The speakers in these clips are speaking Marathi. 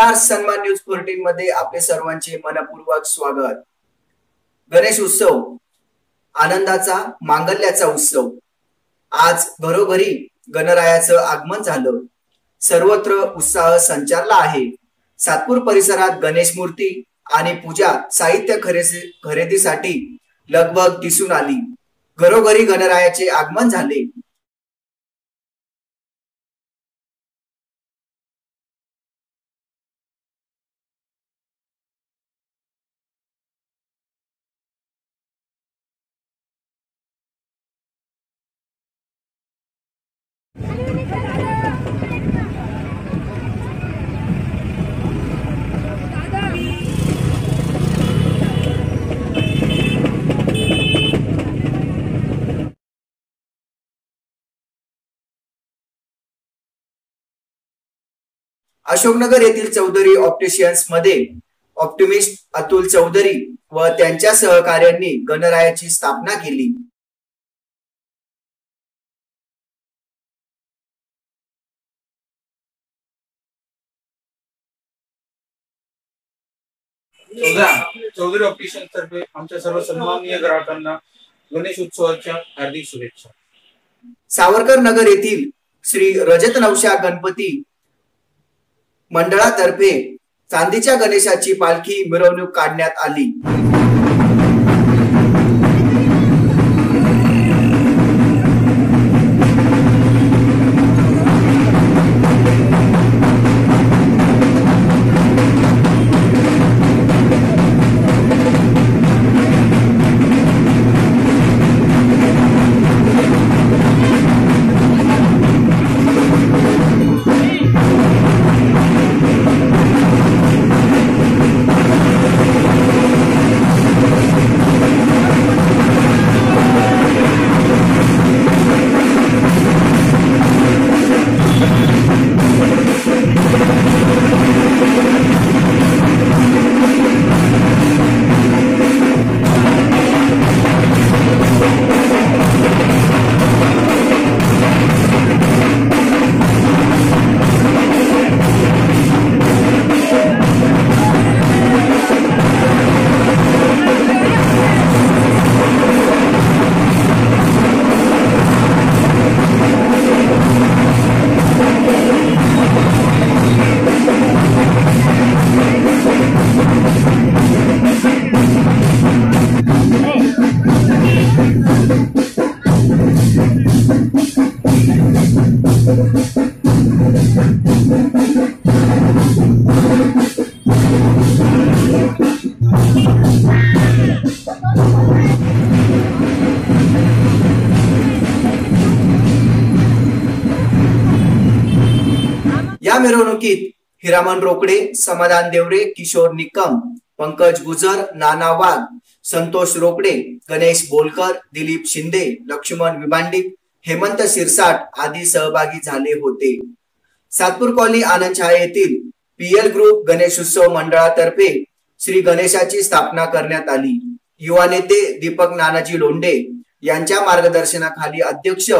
नमस्कार सन्मान न्यूज फोर्टीन मध्ये आपले सर्वांचे मनपूर्वक स्वागत. गणेश उत्सव आनंदाचा मांगल्याचा उत्सव. आज घरोघरी गणरायाचं आगमन झालं. सर्वत्र उत्साह संचारला आहे. सातपूर परिसरात गणेश मूर्ती आणि पूजा साहित्य खरेदीसाठी लगबग दिसून आली. घरोघरी गणरायाचे आगमन झाले. अशोकनगर येथील चौधरी ऑप्टिशियन्समध्ये ऑप्टिमिस्ट अतुल चौधरी व त्यांच्या सहकार्यांनी गणरायाची स्थापना केली. चौधरी ऑप्टिशियन तर्फे आमच्या सर्व सन्माननीय ग्राहकांना गणेश उत्सवाच्या हार्दिक शुभेच्छा. सावरकर नगर येथील श्री रजत नवशा गणपती मंडळातर्फे चांदीच्या गणेशाची पालखी मिरवणूक काढण्यात आली. मिरवणुकीत हिरामन रोकडे समाधान देवरे किशोर निकम पंकज गुजर नाना वाघ संतोष रोकडे गणेश बोलकर दिलीप शिंदे लक्ष्मण विमांडी हेमंत शिरसाट आदी सहभागी झाले होते. सातपूर कॉलनी आनंद छाया येथील पीएल ग्रुप गणेश उत्सव मंडळातर्फे श्री गणेशाची स्थापना करण्यात आली. युवा नेते दीपक नानाजी लोंढे यांच्या मार्गदर्शनाखाली अध्यक्ष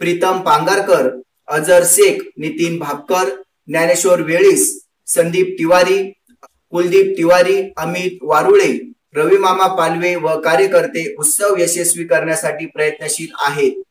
प्रीतम पांगारकर अजर शेख नितीन भापकर ज्ञानेश्वर वेळीस संदीप तिवारी कुलदीप तिवारी अमित वारुळे रवी मामा पालवे व कार्यकर्ते उत्सव यशस्वी करण्यासाठी प्रयत्नशील आहेत.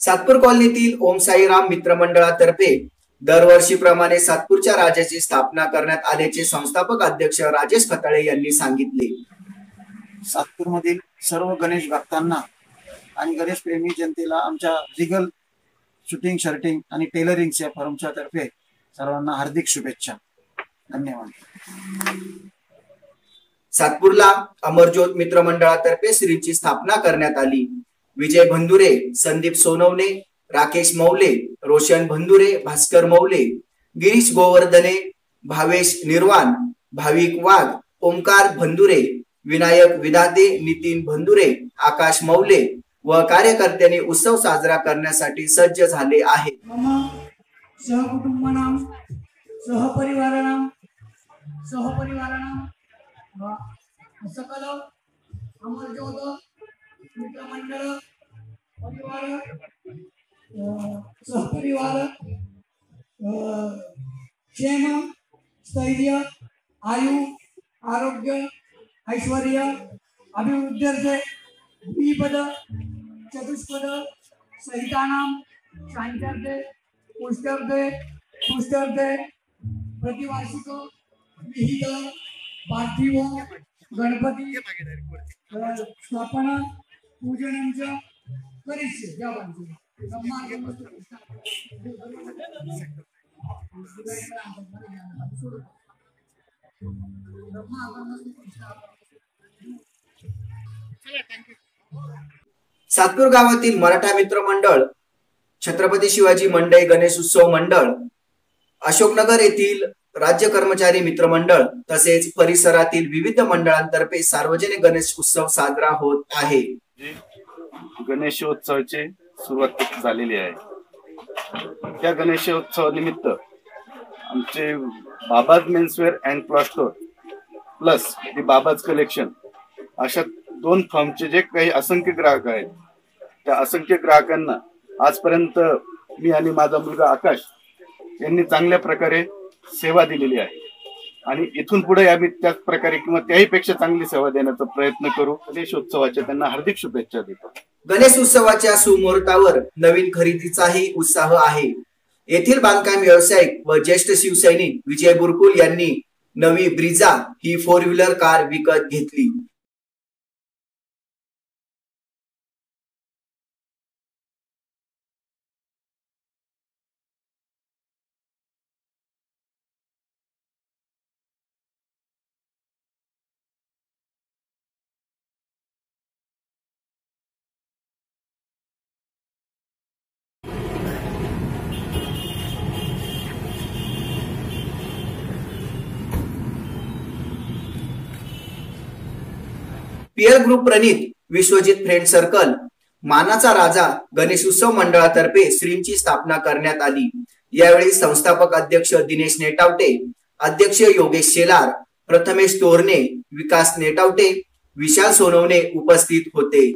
सातपूर कॉलनीतील ओम साईराम मित्र मंडळातर्फे दरवर्षीप्रमाणे सातपूरच्या राजाची स्थापना करण्यात आल्याचे संस्थापक अध्यक्ष राजेश खताळे यांनी सांगितले. सातपूरमधील सर्व गणेश भक्तांना आणि गणेश प्रेमी जनतेला आमच्या रिगल शूटिंग शर्टिंग आणि टेलरिंगच्या फर्मच्या तर्फे सर्वांना हार्दिक शुभेच्छा. धन्यवाद. सातपूरला अमरज्योत मित्र मंडळातर्फे श्रीची स्थापना करण्यात आली. विजय भंदुरे संदीप सोनवणे राकेश मौले रोशन भंदुरे भास्कर मौले गिरीश गोवर्धने भावेश निर्वाण भाविक वाघ ओमकार भंदुरे विनायक विदाते नितीन भंदुरे आकाश मौले व कार्यकर्त्यांनी उत्सव साजरा करण्यासाठी सज्ज झाले आहेत. सहकुटुंबानां सहपरिवाराणां सहपरिवाराणां सकल अमरज्योत मित्रमंडळ, परिवार सहपरिवार क्षेम, स्थैर्य, आयु, आरोग्य, ऐश्वर्य, अभिवृद्ध्यर्थे, द्विपद, चतुष्पद सहितानां शान्त्यर्थे पुष्ट्यर्थे पुष्ट्यर्थे प्रतिवार्षिक विहित पार्थिव गणपती स्थापना पूजनांचं करिष्ये. या सातपूर गावातील मराठा मित्र मंडळ छत्रपती शिवाजी मंडई गणेश उत्सव मंडळ अशोकनगर येथील राज्य कर्मचारी मित्र मंडळ तसेच परिसरातील विविध मंडळांतर्फे सार्वजनिक गणेश उत्सव साजरा होत आहे. गणेशोत्सवाची सुरुवात झालेली आहे. त्या गणेशोत्सवानिमित्त आमचे बाबाज मेन्सवेअर अँड प्लॉस्टोर प्लस दी बाबाज कलेक्शन अशा दोन फर्मचे जे काही असंख्य ग्राहक आहेत त्या असंख्य ग्राहकांना आजपर्यंत मी आणि माझा मुलगा आकाश यांनी चांगल्या प्रकारे सेवा दिलेली आहे. आणि इथून पुढे आम्ही त्याच प्रकारे किंवा त्याही पेक्षा चांगली सेवा देण्याचा प्रयत्न करू. गणेशोत्सवाच्या त्यांना हार्दिक शुभेच्छा देतो. गणेश उत्सवाच्या सुमुहूर्तावर नवीन खरेदीचाही उत्साह आहे. येथील बांधकाम व्यावसायिक व ज्येष्ठ शिवसैनिक विजय बुरकुल यांनी नवी ब्रिजा ही फोर व्हीलर कार विकत घेतली. पियर ग्रुप प्रणित विश्वजित फ्रेंड सर्कल मानाचा राजा गणेश उत्सव मंडळातर्फे श्रींची स्थापना करण्यात आली. यावेळी संस्थापक अध्यक्ष दिनेश नेटावटे अध्यक्ष योगेश शेलार प्रथमेश तोरणे विकास नेटावटे विशाल सोनवणे उपस्थित होते.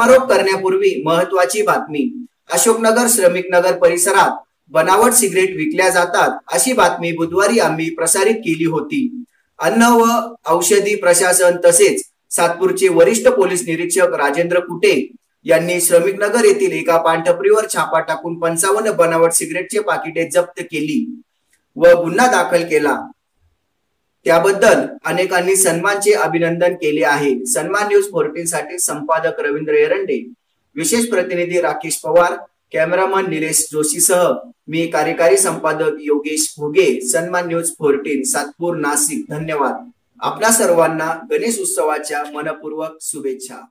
समारोप करण्यापूर्वी महत्वाची बातमी. अशोकनगर श्रमिक नगर परिसरात बनावट सिगरेट विकल्या जातात अशी बातमी बुधवारी आम्ही प्रसारित केली होती. अन्न व औषधी प्रशासन तसेच सातपूरचे वरिष्ठ पोलीस निरीक्षक राजेंद्र कुटे यांनी श्रमिक नगर येथील एका पानटपरीवर छापा टाकून पंचावन्न बनावट सिगरेटचे पाकिटे जप्त केली व गुन्हा दाखल केला. त्याबद्दल अनेकांनी सन्मानचे अभिनंदन केले आहे. सन्मान न्यूज फोर्टीन साठी संपादक रवींद्र एरंडे विशेष प्रतिनिधी राकेश पवार कॅमेरामन निलेश जोशीसह मी कार्यकारी संपादक योगेश भोगे सन्मान न्यूज फोर्टीन सातपूर नाशिक. धन्यवाद. आपणा सर्वांना गणेश उत्सवाच्या मनपूर्वक शुभेच्छा.